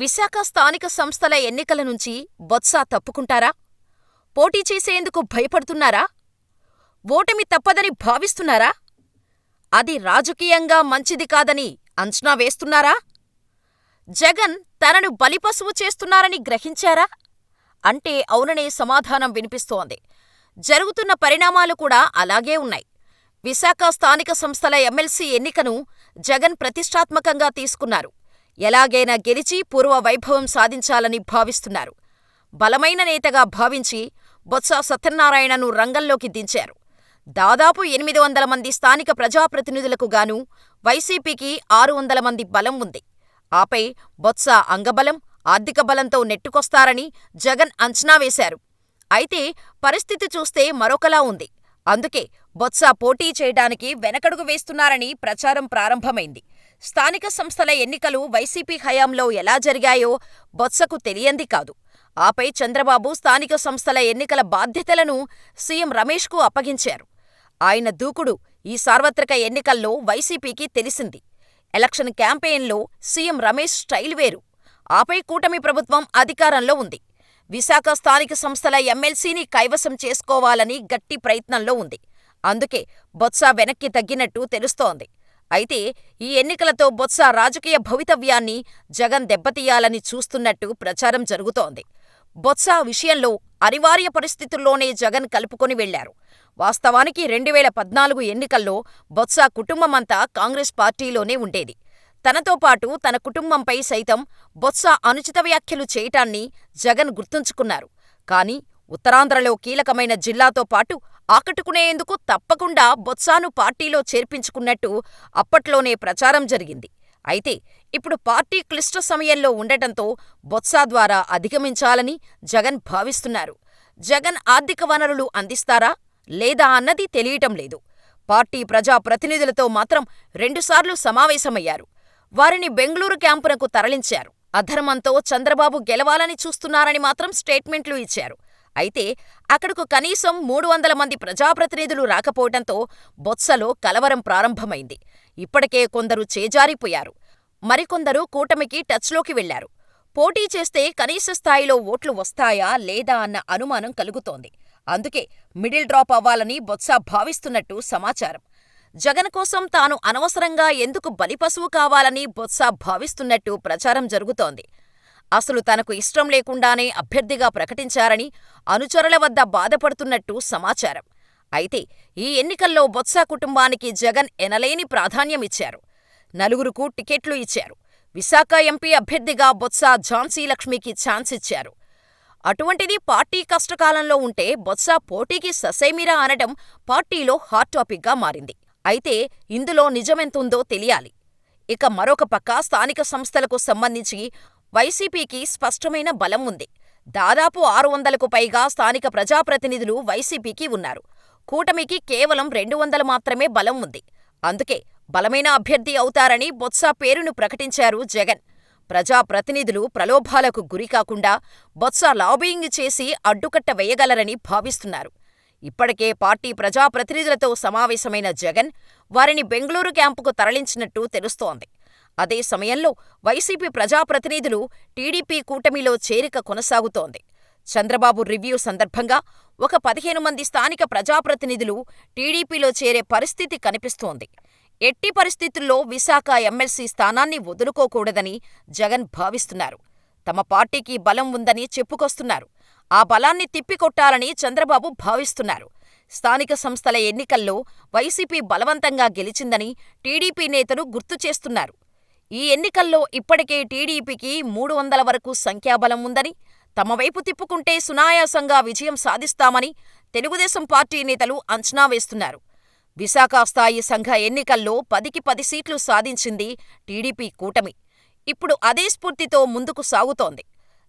విశాఖ స్థానిక సంస్థల ఎన్నికల నుంచి బొత్స తప్పుకుంటారా? పోటీ చేసేందుకు భయపడుతున్నారా? ఓటమి తప్పదని భావిస్తున్నారా? అది రాజకీయంగా మంచిది కాదని అంచనా వేస్తున్నారా? జగన్ తనను బలిపశువు చేస్తున్నారని గ్రహించారా? అంటే అవుననే సమాధానం వినిపిస్తోంది. జరుగుతున్న పరిణామాలు కూడా అలాగే ఉన్నాయి. విశాఖ స్థానిక సంస్థల ఎమ్మెల్సీ ఎన్నికను జగన్ ప్రతిష్టాత్మకంగా తీసుకున్నారు. ఎలాగైనా గెలిచి పూర్వ వైభవం సాధించాలని భావిస్తున్నారు. బలమైన నేతగా భావించి బొత్స సత్యనారాయణను రంగంలోకి దించారు. దాదాపు ఎనిమిది వందల మంది స్థానిక ప్రజాప్రతినిధులకు గాను వైసీపీకి ఆరు వందల మంది బలం ఉంది. ఆపై బొత్స అంగబలం, ఆర్థిక బలంతో నెట్టుకొస్తారని జగన్ అంచనా వేశారు. అయితే పరిస్థితి చూస్తే మరొకలా ఉంది. అందుకే బొత్స పోటీ చేయడానికి వెనకడుగు వేస్తున్నారని ప్రచారం ప్రారంభమైంది. స్థానిక సంస్థల ఎన్నికలు వైసీపీ హయాంలో ఎలా జరిగాయో బొత్సకు తెలియంది కాదు. ఆపై చంద్రబాబు స్థానిక సంస్థల ఎన్నికల బాధ్యతలను సీఎం రమేష్కు అప్పగించారు. ఆయన దూకుడు ఈ సార్వత్రిక ఎన్నికల్లో వైసీపీకి తెలిసింది. ఎలక్షన్ క్యాంపెయిన్లో సీఎం రమేష్ స్టైల్ వేరు. ఆపై కూటమి ప్రభుత్వం అధికారంలో ఉంది. విశాఖ స్థానిక సంస్థల ఎమ్మెల్సీని కైవసం చేసుకోవాలని గట్టి ప్రయత్నంలో ఉంది. అందుకే బొత్స వెనక్కి తగ్గినట్టు తెలుస్తోంది. అయితే ఈ ఎన్నికలతో బొత్స రాజకీయ భవితవ్యాన్ని జగన్ దెబ్బతీయాలని చూస్తున్నట్టు ప్రచారం జరుగుతోంది. బొత్స విషయంలో అనివార్య పరిస్థితుల్లోనే జగన్ కలుపుకొని వెళ్ళారు. వాస్తవానికి రెండువేల పద్నాలుగు ఎన్నికల్లో బొత్స కుటుంబమంతా కాంగ్రెస్ పార్టీలోనే ఉండేది. తనతో పాటు తన కుటుంబంపై సైతం బొత్స అనుచిత వ్యాఖ్యలు చేయటాన్ని జగన్ గుర్తుంచుకున్నారు. కానీ ఉత్తరాంధ్రలో కీలకమైన జిల్లాతో పాటు ఆకట్టుకునేందుకు తప్పకుండా బొత్సాను పార్టీలో చేర్పించుకున్నట్టు అప్పట్లోనే ప్రచారం జరిగింది. అయితే ఇప్పుడు పార్టీ క్లిష్ట సమయంలో ఉండటంతో బొత్స ద్వారా అధిగమించాలని జగన్ భావిస్తున్నారు. జగన్ ఆర్థిక వనరులు అందిస్తారా? లేదా అన్నది తెలియటం లేదు. పార్టీ ప్రజా ప్రతినిధులతో మాత్రం రెండుసార్లు సమావేశమయ్యారు. వారిని బెంగళూరు క్యాంపునకు తరలించారు. అధర్మంతో చంద్రబాబు గెలవాలని చూస్తున్నారని మాత్రం స్టేట్మెంట్లు ఇచ్చారు. అయితే అక్కడకు కనీసం మూడు వందల మంది ప్రజాప్రతినిధులు రాకపోవటంతో బొత్సలో కలవరం ప్రారంభమైంది. ఇప్పటికే కొందరు చేజారిపోయారు. మరికొందరు కూటమికి టచ్లోకి వెళ్ళారు. పోటీ చేస్తే కనీస స్థాయిలో ఓట్లు వస్తాయా లేదా అన్న అనుమానం కలుగుతోంది. అందుకే మిడిల్ డ్రాప్ అవ్వాలని బొత్స భావిస్తున్నట్టు సమాచారం. జగన్ కోసం తాను అనవసరంగా ఎందుకు బలిపశువు కావాలని బొత్స భావిస్తున్నట్టు ప్రచారం జరుగుతోంది. అసలు తనకు ఇష్టం లేకుండానే అభ్యర్థిగా ప్రకటించారని అనుచరుల వద్ద బాధపడుతున్నట్టు సమాచారం. అయితే ఈ ఎన్నికల్లో బొత్స కుటుంబానికి జగన్ ఎనలేని ప్రాధాన్యమిచ్చారు. నలుగురుకు టికెట్లు ఇచ్చారు. విశాఖ ఎంపీ అభ్యర్థిగా బొత్స ఝాన్సీ లక్ష్మికి ఛాన్స్ ఇచ్చారు. అటువంటిది పార్టీ కష్టకాలంలో ఉంటే బొత్స పోటీకి ససేమిరా అనడం పార్టీలో హాట్ టాపిక్గా మారింది. అయితే ఇందులో నిజమెంతుందో తెలియాలి. ఇక మరొక పక్క స్థానిక సంస్థలకు సంబంధించి వైసీపీకి స్పష్టమైన బలం ఉంది. దాదాపు ఆరు వందలకు పైగా స్థానిక ప్రజాప్రతినిధులు వైసీపీకి ఉన్నారు. కూటమికి కేవలం రెండు వందలు మాత్రమే బలం ఉంది. అందుకే బలమైన అభ్యర్థి అవుతారని బొత్స పేరును ప్రకటించారు జగన్. ప్రజాప్రతినిధులు ప్రలోభాలకు గురికాకుండా బొత్స లాబియింగ్ చేసి అడ్డుకట్ట వేయగలరని భావిస్తున్నారు. ఇప్పటికే పార్టీ ప్రజాప్రతినిధులతో సమావేశమైన జగన్ వారిని బెంగళూరు క్యాంపుకు తరలించినట్టు తెలుస్తోంది. అదే సమయంలో వైసీపీ ప్రజాప్రతినిధులు టీడీపీ కూటమిలో చేరిక కొనసాగుతోంది. చంద్రబాబు రివ్యూ సందర్భంగా ఒక పదిహేను మంది స్థానిక ప్రజాప్రతినిధులు టీడీపీలో చేరే పరిస్థితి కనిపిస్తోంది. ఎట్టి పరిస్థితుల్లో విశాఖ ఎమ్మెల్సీ స్థానాన్ని వదులుకోకూడదని జగన్ భావిస్తున్నారు. తమ పార్టీకి బలం ఉందని చెప్పుకొస్తున్నారు. ఆ బలాన్ని తిప్పికొట్టాలని చంద్రబాబు భావిస్తున్నారు. స్థానిక సంస్థల ఎన్నికల్లో వైసీపీ బలవంతంగా గెలిచిందని టీడీపీ నేతలు గుర్తు చేస్తున్నారు. ఈ ఎన్నికల్లో ఇప్పటికే టీడీపీకి మూడు వందల వరకు సంఖ్యాబలం ఉందని, తమ వైపు తిప్పుకుంటే సునాయాసంగా విజయం సాధిస్తామని తెలుగుదేశం పార్టీ నేతలు అంచనా వేస్తున్నారు. విశాఖ స్థాయి సంఘ ఎన్నికల్లో పదికి పది సీట్లు సాధించింది టీడీపీ కూటమి. ఇప్పుడు అదే స్ఫూర్తితో ముందుకు సాగుతోంది.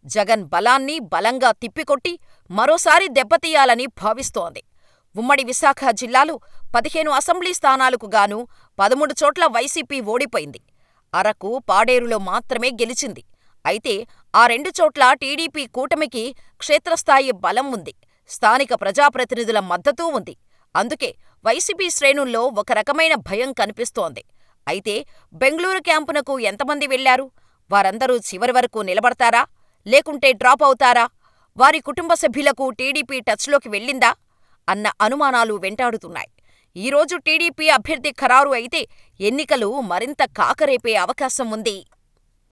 జగన్ బలాన్ని బలంగా తిప్పికొట్టి మరోసారి దెబ్బతీయాలని భావిస్తోంది. ఉమ్మడి విశాఖ జిల్లాలో పదిహేను అసెంబ్లీ స్థానాలకు గాను పదమూడు చోట్ల వైసీపీ ఓడిపోయింది. అరకు, పాడేరులో మాత్రమే గెలిచింది. అయితే ఆ రెండు చోట్ల టీడీపీ కూటమికి క్షేత్రస్థాయి బలం ఉంది. స్థానిక ప్రజాప్రతినిధుల మద్దతూ ఉంది. అందుకే వైసీపీ శ్రేణుల్లో ఒక రకమైన భయం కనిపిస్తోంది. అయితే బెంగళూరు క్యాంపునకు ఎంతమంది వెళ్ళారు? వారందరూ చివరి వరకు నిలబడతారా లేకుంటే డ్రాప్ అవుతారా వారి కుటుంబ సభ్యులకు టీడీపీ టచ్లోకి వెళ్ళిందా అన్న అనుమానాలు వెంటాడుతున్నాయి. ఈరోజు టీడీపీ అభ్యర్థి ఖరారు అయితే ఎన్నికలు మరింత కాకరేపే అవకాశం ఉంది.